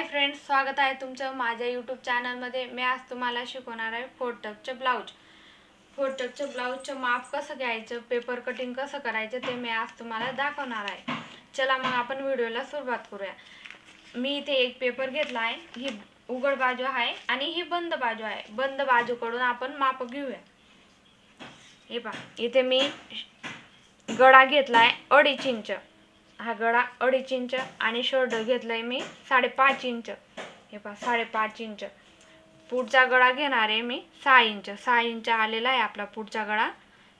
Hi friends स्वागत आहे तुमचं माझ्या यूट्यूब चॅनलमध्ये मी आज तुम्हाला शिकवणार आहे फोटकचं ब्लाऊज. फोटकचं ब्लाऊजचं माप कसं घ्यायचं पेपर कटिंग कसं करायचं ते मी आज तुम्हाला दाखवणार आहे. चला मग आपण व्हिडिओला सुरुवात करूया. मी इथे एक पेपर घेतला आहे. ही उघड बाजू आहे आणि ही बंद बाजू आहे. बंद बाजूकडून आपण माप घेऊया. हे पहा इथे मी गळा घेतला आहे अडीच इंच. हा गळा अडीच इंच आणि शोल्डर आहे मी साडेपाच इंच. हे पहा साडेपाच इंच. पुढचा गळा घेणार आहे मी सहा इंच. सहा इंच आलेला आहे आपला पुढचा गळा.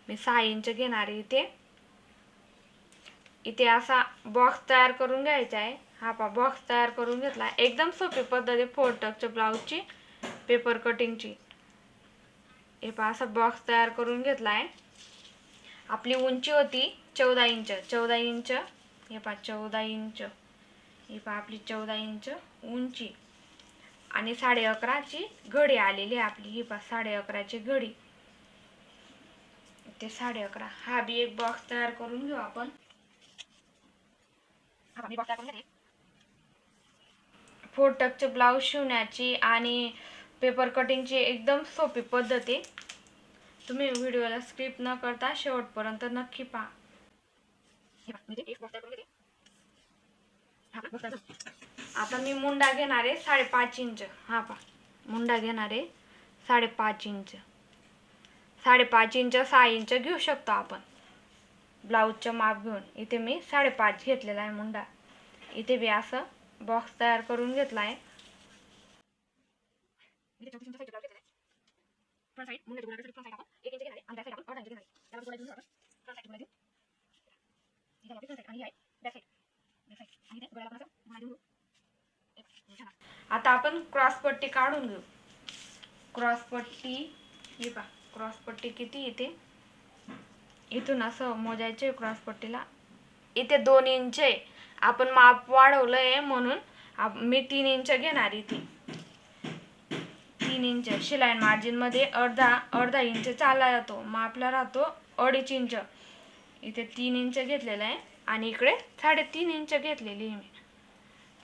मी सहा इंच घेणार आहे इथे. इथे असा बॉक्स तयार करून घ्यायचा आहे. हा पा बॉक्स तयार करून घेतला. आहे एकदम सोपी पद्धत आहे फोर टकच्या ब्लाऊजची पेपर कटिंगची हे पहा असा बॉक्स तयार करून घेतला आहे. आपली उंची होती चौदा इंच. चौदा इंच हे पहा चौदा इंच. हे पहा आपली चौदा इंच उंची. आणि साडे अकराची घडी आलेली आहे आपली. ही पहा साडे अकराची घडी. ते साडे अकरा. हा बी एक बॉक्स तयार करून घेऊ आपण. फोर टकचे ब्लाऊज शिवण्याची आणि पेपर कटिंगची एकदम सोपी पद्धत आहे. तुम्ही व्हिडिओला स्किप न करता शेवटपर्यंत नक्की पहा. हे एक box करून घेते. हा, box आता मी मुंडा घेणार आहे साडेपाच इंच हा पा मुंडा घेणार आहे साडेपाच इंच साडेपाच इंच सहा इंच घेऊ शकतो आपण ब्लाऊजचं माप घेऊन इथे मी साडेपाच घेतलेला आहे मुंडा इथे बी असं बॉक्स तयार करून घेतला आहे फ्रंट चौतीस मुंडा साईजचं blouse घेतलेलं आहे. आपण एक इंच घेणार आहे आणि back side आपण अर्धा इंच घेणार आहे. त्याला आता आपण क्रॉस पट्टी काढून घेऊ क्रॉस पट्टी हे पा क्रॉस पट्टी किती इथे इथून असं मोजायचे क्रॉस पट्टीला इथे दोन इंच आहे आपण माप वाढवलंय म्हणून मी तीन इंच घेणार इथे तीन इंच शिलाई मार्जिनमध्ये अर्धा अर्धा इंच चालला जातो मापला राहतो अडीच इंच इथे तीन इंच घेतलेलं आहे. आणि इकडे साडेतीन इंच घेतलेली आहे मी.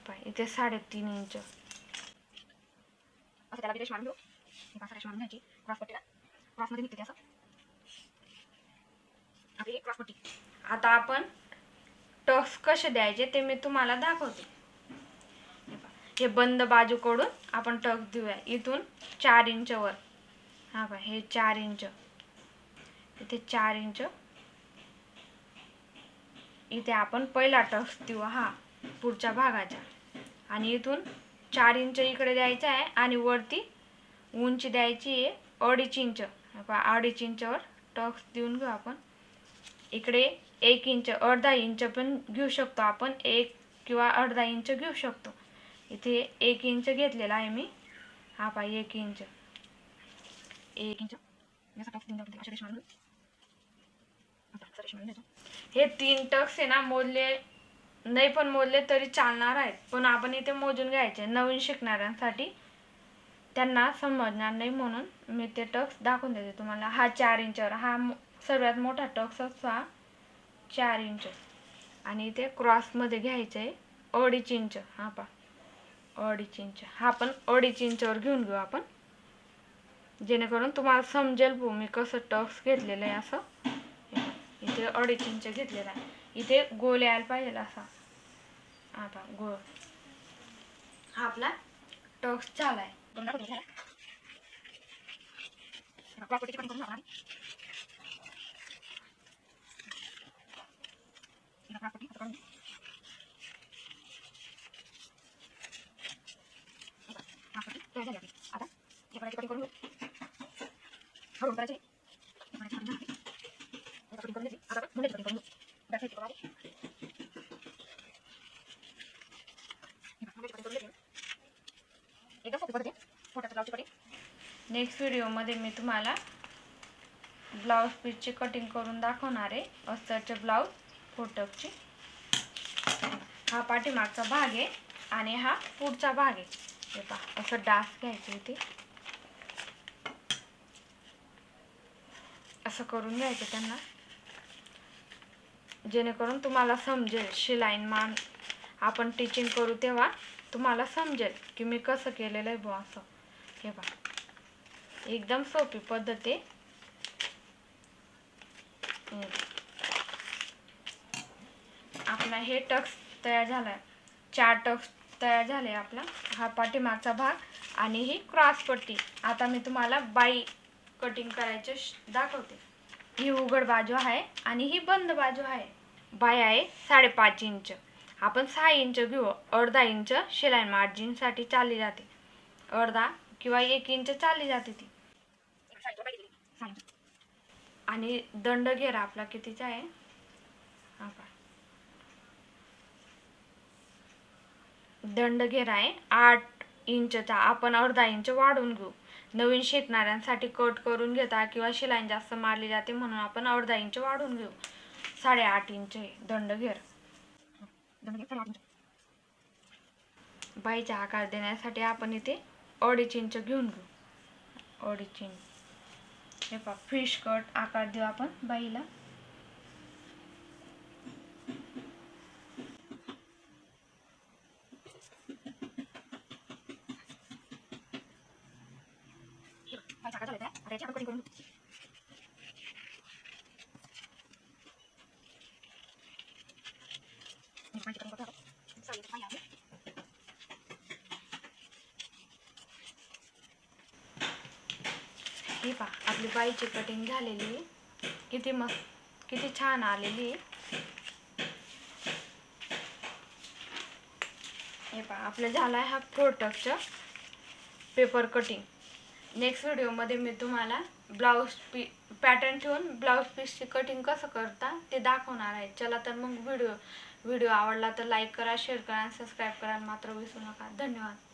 पाय इथे साडेतीन इंच. असं त्याला मारून घेऊ. असं मारून घ्यायची. क्रॉसमध्ये निघते असं. आपली आता आपण टक्स कसे द्यायचे ते मी तुम्हाला दाखवते. हे बंद बाजूकडून आपण टफ देऊया. इथून चार इंच वर. हा पाय हे चार इंच. इथे चार इंच. इथे आपण पहिला टक्स देऊ हा पुढच्या भागाच्या आणि इथून चार इंच इकडे द्यायचं आहे आणि वरती उंची द्यायची आहे अडीच इंच. पहा, अडीच इंचवर टक्स देऊन घेऊ आपण. इकडे एक इंच अर्धा इंच पण घेऊ शकतो आपण. एक किंवा अर्धा इंच घेऊ शकतो. इथे एक इंच घेतलेला आहे मी. हा पाय एक इंच. एक इंच. हे तीन टक्स आहे ना मोजले नाही पण मोजले तरी चालणार आहेत. पण आपण इथे मोजून घ्यायचे. नवीन शिकणाऱ्यांसाठी त्यांना समजणार नाही म्हणून मी ते टक्स दाखवून देते तुम्हाला. हा चार इंचवर हा सर्वात मोठा टक्स असतो हा चार इंच आणि इथे क्रॉसमध्ये घ्यायचं आहे अडीच इंच. हा पा अडीच इंच. हा पण अडीच इंचवर घेऊन घेऊ आपण. जेणेकरून तुम्हाला समजेल मी कसं टक्स घेतलेलं आहे असं. इथे अडीच इंच घेतलेला आहे. इथे गोल यायला पाहिजे असा. हा पहा गोल. हा आपला टक्स झालाय आता हे करायची कटिंग करून घेऊ हळूहळू करायची हे करायची कटिंग झाली. हे कटिंग करून घेतली. आता मुंड्याची कटिंग करून करून मुंड्याची कटिंग करून घेतली. एकदम सोपी कटिंग नेक्स्ट व्हिडिओमध्ये मी तुम्हाला ब्लाऊज पीसची कटिंग करून दाखवणार आहे अस्तरचे ब्लाऊज फोटकची हा पाठीमागचा भाग आहे आणि हा पुढचा भाग आहे हे पहा असं डास घ्यायचे इथे असं करून घ्यायचं त्यांना जेणेकरून तुम्हाला समजेल शिलाईन मान आपण टीचिंग करू तेव्हा तुम्हाला समजेल की मी कसं केलेलं आहे बुवा असं. हे बघा. एकदम सोपी पद्धत आहे. हे आपला हे टक्स तयार झालाय. चार टक्स तयार झाले आपला. हा पाठीमागचा भाग आणि ही क्रॉस पट्टी. आता मी तुम्हाला बाई कटिंग करायचे दाखवते. ही उघड बाजू आहे आणि ही बंद बाजू आहे. बाय आहे साडेपाच इंच. आपण सहा इंच घेऊ अर्धा इंच शिलाई मार्जिनसाठी चालली जाते. अर्धा किंवा एक इंच चालली जाते ती. आणि दंड घेरा आपला कितीचा आहे? हा पहा. दंड घेरा आहे आठ इंचचा. आपण अर्धा इंच वाढवून घेऊ. नवीन शिकणाऱ्यांसाठी कट करून घेता किंवा शिलाई जास्त मारली जाते म्हणून आपण अर्धा इंच वाढवून घेऊ. साडेआठ इंच आहे. दंडघेर बाईचा आकार देण्यासाठी आपण इथे अडीच इंच घेऊन घेऊ. अडीच इंच. हे पा फिश कट आकार देऊ आपण बाईला. हे पहा आपली बाईची कटिंग झालेली आहे. किती मस्त किती छान आलेली आहे. हे पहा आपलं झालं आहे हा फोर पेपर कटिंग नेक्स्ट व्हिडिओमध्ये मी तुम्हाला ब्लाऊज पी पॅटर्न ठेवून ब्लाऊज पीसची कटिंग कसं करता ते दाखवणार आहे. चला तर मग व्हिडिओ व्हिडिओ आवडला तर लाईक करा शेअर करा आणि सबस्क्राईब करा मात्र विसरू नका. धन्यवाद.